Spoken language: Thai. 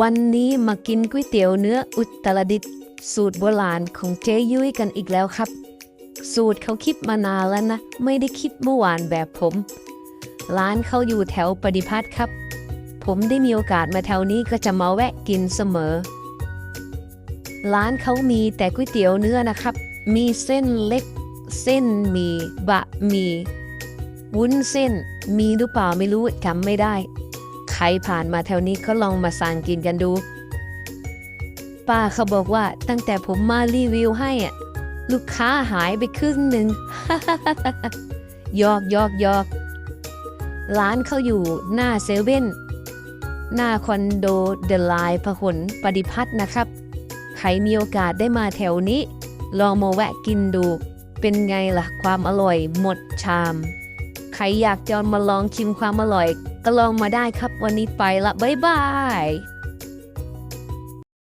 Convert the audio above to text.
วันนี้มากินก๋วยเตี๋ยวเนื้ออุตรดิตถ์สูตรโบราณของเจยุ้ยกันอีกแล้วครับ สูตรเขาคิดมานานแล้วนะ ไม่ได้คิดเมื่อวานแบบผม ร้านเขาอยู่แถวปฏิพัฒน์ครับ ผมได้มีโอกาสมาแถวนี้ก็จะมาแวะกินเสมอ ร้านเขามีแต่ก๋วยเตี๋ยวเนื้อนะครับ มีเส้นเล็ก เส้นมีบะมี วุ้นเส้น มีหรือเปล่าไม่รู้จำไม่ได้ ใครผ่านมาแถวนี้ก็ลองมาสั่งกินกันดู ป้าเขาบอกว่าตั้งแต่ผมมารีวิวให้อะลูกค้าหายไปครึ่งหนึ่งยอกยอกยอกร้านเขาอยู่หน้าเซเว่น หน้าคอนโดเดอะไลน์พหลปฏิพัฒน์นะครับ ใครมีโอกาสได้มาแถวนี้ ลองมาแวะกินดู เป็นไงล่ะความอร่อยหมดชาม ใครอยากจะมาลองชิมความอร่อย ก็ลองมาได้ครับวันนี้ไปละบ๊ายบาย